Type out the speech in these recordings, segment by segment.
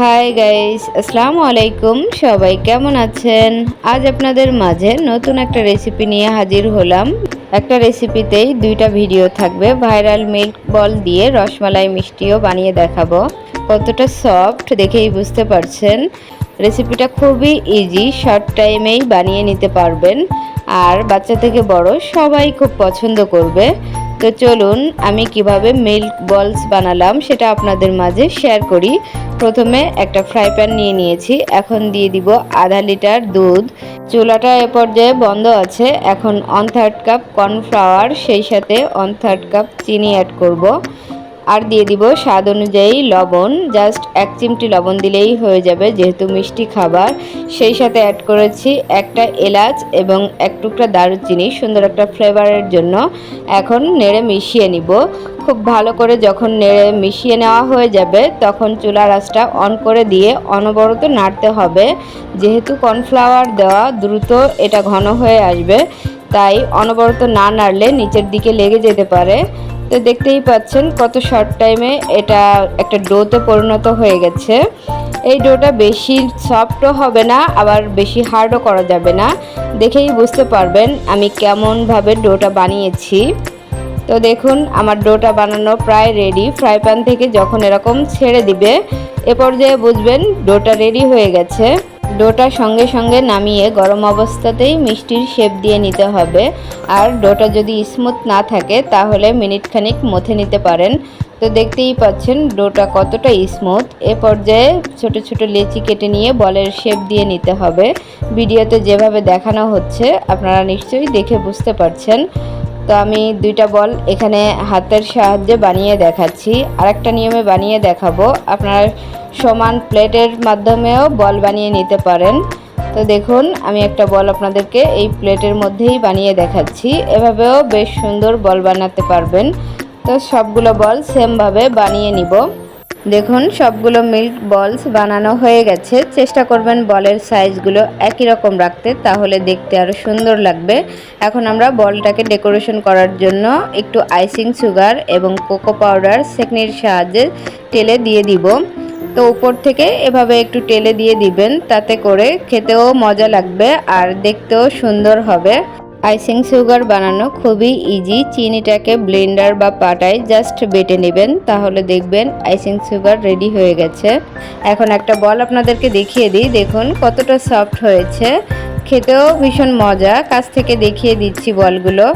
Hi guys আসসালামু আলাইকুম সবাই কেমন আছেন? আজ আপনাদের মাঝে নতুন একটা রেসিপি নিয়ে হাজির হলাম। একটা রেসিপিতেই দুইটা ভিডিও থাকবে। ভাইরাল মিল্ক বল দিয়ে রসমালাই মিষ্টিও বানিয়ে দেখাবো। কতটা সফট দেখেই বুঝতে পারছেন। রেসিপিটা খুবই ইজি শর্ট টাইমেই বানিয়ে নিতে পারবেন। আর বাচ্চা থেকে বড় সবাই খুব পছন্দ করবে। তো চলুন, আমি কীভাবে মিল্ক বলস বানালাম সেটা আপনাদের মাঝে শেয়ার করি। প্রথমে একটা ফ্রাই প্যান নিয়ে নিয়েছি, এখন দিয়ে দিব আধা লিটার দুধ। চুলাটা এ পর্যায়ে বন্ধ আছে, এখন ওয়ান থার্ড কাপ কর্নফ্লাওয়ার সেই সাথে ওয়ান থার্ড কাপ চিনি অ্যাড করব। আর দিয়ে দিব স্বাদ অনুযায়ী লবণ। জাস্ট এক চিমটি লবণ দিলেই হয়ে যাবে যেহেতু মিষ্টি খাবার। সেই সাথে অ্যাড করেছি একটা এলাচ এবং এক টুকরা দারুচিনি, সুন্দর একটা ফ্লেভারের জন্য। এখন নেড়ে মিশিয়ে নিব। খুব ভালো করে যখন নেড়ে মিশিয়ে নেওয়া হয়ে যাবে, তখন চুলার আঁচটা অন করে দিয়ে অনবরত নাড়তে হবে। যেহেতু কর্নফ্লাওয়ার দেওয়া দ্রুত এটা ঘন হয়ে আসবে, তাই অনবরত না নাড়লে নিচের দিকে লেগে যেতে পারে। তো দেখতেই পাচ্ছেন কত শর্ট টাইমে এটা একটা ডোতে পরিণত হয়ে গেছে। এই ডোটা বেশি সফটও হবে না, আবার বেশি হার্ডও করা যাবে না। দেখেই বুঝতে পারবেন আমি কেমনভাবে ডোটা বানিয়েছি। তো দেখুন, আমার ডোটা বানানো প্রায় রেডি ফ্রাই প্যান থেকে যখন এরকম ছেড়ে দিবে, এ পর্যায়ে বুঝবেন ডোটা রেডি হয়ে গেছে। ডোটা সঙ্গে সঙ্গে নামিয়ে গরম অবস্থাতেই মিষ্টির শেপ দিয়ে নিতে হবে। আর ডোটা যদি স্মুথ না থাকে, তাহলে মিনিট খানিক মথে নিতে পারেন। তো দেখতেই পাচ্ছেন, ডোটা কতটা স্মুথ এ পর্যায়ে ছোট ছোট লেচি কেটে নিয়ে বলের শেপ দিয়ে নিতে হবে। ভিডিওতে যেভাবে দেখানো হচ্ছে, আপনারা নিশ্চয়ই দেখে বুঝতে পারছেন। তো আমি দুইটা বল এখানে হাতের সাহায্যে বানিয়ে দেখাচ্ছি। আর একটা নিয়মে বানিয়ে দেখাবো। আপনারা সমান প্লেটের মাধ্যমেও বল বানিয়ে নিতে পারেন। তো দেখুন, আমি একটা বল আপনাদেরকে এই প্লেটের মধ্যেই বানিয়ে দেখাচ্ছি। এভাবেও বেশ সুন্দর বল বানাতে পারবেন। তো সবগুলো বল সেমভাবে বানিয়ে নিব। দেখুন, সবগুলো মিল্ক বলস বানানো হয়ে গেছে। চেষ্টা করবেন বলের সাইজগুলো একই রকম রাখতে, তাহলে দেখতে আরও সুন্দর লাগবে। এখন আমরা বলটাকে ডেকোরেশন করার জন্য একটু আইসিং সুগার এবং কোকো পাউডার সেকনির সাহায্যে টেলে দিয়ে দিব। তো উপর থেকে এভাবে একটু টেলে দিয়ে দিবেন, তাতে করে খেতেও মজা লাগবে আর দেখতেও সুন্দর হবে। আইসিং সুগার বানানো খুবই ইজি চিনিটাকে ব্লেন্ডার বা পাটায় জাস্ট বেটে নেবেন, তাহলে দেখবেন আইসিং সুগার রেডি হয়ে গেছে। এখন একটা বল আপনাদেরকে দেখিয়ে দিই। দেখুন কতটা সফট হয়েছে। খেতেও ভীষণ মজা। কাছ থেকে দেখিয়ে দিচ্ছি বলগুলো।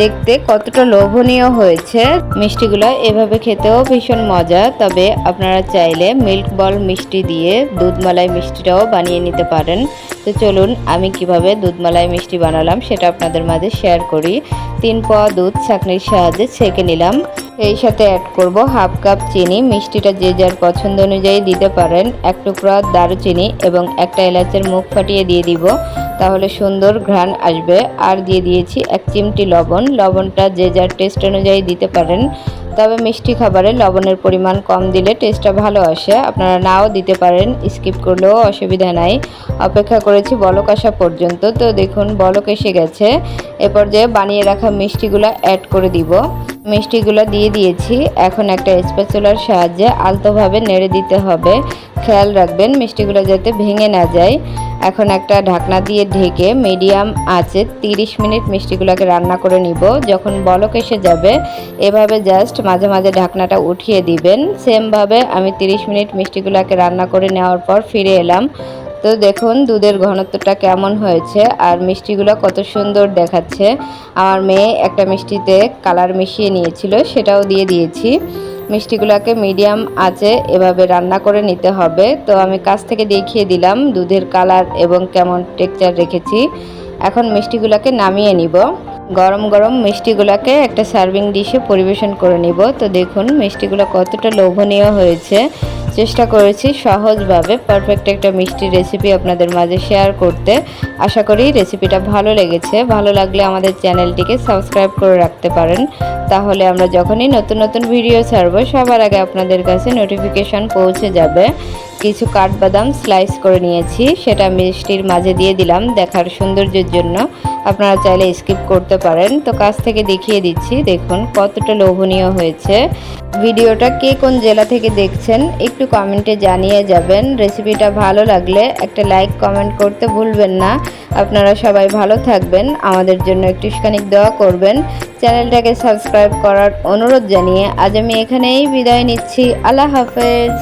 দেখতে কতটা লোভনীয় হয়েছে। মিষ্টিগুলো এভাবে খেতেও ভীষণ মজা, তবে আপনারা চাইলে মিল্ক বল মিষ্টি দিয়ে দুধমালাই মিষ্টিটাও বানিয়ে নিতে পারেন। তো চলুন, আমি কীভাবে দুধমালাই মিষ্টি বানালাম সেটা আপনাদের মাঝে শেয়ার করি। তিন পোয়া দুধ ছাঁকনির সাহায্যে ছেঁকে নিলাম। এই সাথে অ্যাড করব হাফ কাপ চিনি। মিষ্টিটা যে যার পছন্দ অনুযায়ী দিতে পারেন। এক টুকরা দারুচিনি এবং একটা এলাচের মুখ ফাটিয়ে দিয়ে দিব। তাহলে সুন্দর ঘ্রাণ আসবে। আর দিয়ে দিয়েছি এক চিমটি লবণ। লবণটা যে যার টেস্ট অনুযায়ী দিতে পারেন। তবে মিষ্টি খাবারে লবণের পরিমাণ কম দিলে টেস্টটা ভালো আসে। আপনারা নাও দিতে পারেন স্কিপ করলেও অসুবিধা নাই। অপেক্ষা করেছি বলক আসা পর্যন্ত। তো দেখুন, বলক এসে গেছে। এ পর্যায়ে বানিয়ে রাখা মিষ্টিগুলো অ্যাড করে দিব। মিষ্টিগুলো দিয়ে দিয়েছি। এখন একটা স্পেচুলার সাহায্যে আলতোভাবে নেড়ে দিতে হবে। খেয়াল রাখবেন মিষ্টিগুলো যাতে ভেঙে না যায়। এখন একটা ঢাকনা দিয়ে ঢেকে মিডিয়াম আঁচে 30 মিনিট মিষ্টিগুলোকে রান্না করে নিব। যখন বলক এসে যাবে, এভাবে জাস্ট মাঝে মাঝে ঢাকনাটা উঠিয়ে দিবেন। সেমভাবে আমি 30 মিনিট মিষ্টিগুলোকে রান্না করে নেওয়ার পর ফিরে এলাম। তো দেখুন, দুধের ঘনত্বটা কেমন হয়েছে আর মিষ্টিগুলো কত সুন্দর দেখাচ্ছে। আমার মেয়ে একটা মিষ্টিতে কালার মিশিয়ে নিয়েছিল, সেটাও দিয়ে দিয়েছি। মিষ্টিগুলোকে মিডিয়াম আঁচে এভাবে রান্না করে নিতে হবে। তো আমি কাছ থেকে দেখিয়ে দিলাম দুধের কালার এবং কেমন টেক্সচার রেখেছি। এখন মিষ্টিগুলোকে নামিয়ে নিব। গরম গরম মিষ্টিগুলোকে একটা সার্ভিং ডিশে পরিবেশন করে নিব। তো দেখুন, মিষ্টিগুলো কতটা লোভনীয় হয়েছে। চেষ্টা করেছি সহজভাবে পারফেক্ট একটা মিষ্টি রেসিপি আপনাদের মাঝে শেয়ার করতে। আশা করি রেসিপিটা ভালো লেগেছে। ভালো লাগলে আমাদের চ্যানেলটিকে সাবস্ক্রাইব করে রাখতে পারেন। তাহলে আমরা যখনই নতুন নতুন ভিডিও ছাড়বো, সবার আগে আপনাদের কাছে নোটিফিকেশন পৌঁছে যাবে। কিছু কাঠবাদাম স্লাইস করে নিয়েছি। সেটা মিষ্টির মাঝে দিয়ে দিলাম দেখার সৌন্দর্যের জন্য। আপনারা চাইলে স্কিপ করতে পারেন। তো কাছ থেকে দেখিয়ে দিচ্ছি, দেখুন কতটা লোভনীয় হয়েছে। ভিডিওটা কে কোন জেলা থেকে দেখছেন, একটু কমেন্টে জানিয়ে যাবেন। রেসিপিটা ভালো লাগলে একটা লাইক কমেন্ট করতে ভুলবেন না। আপনারা সবাই ভালো থাকবেন, আমাদের জন্য একটুখানি দোয়া করবেন। চ্যানেলটাকে সাবস্ক্রাইব করার অনুরোধ জানিয়ে আজ আমি এখানেই বিদায় নিচ্ছি। আল্লাহ হাফেজ।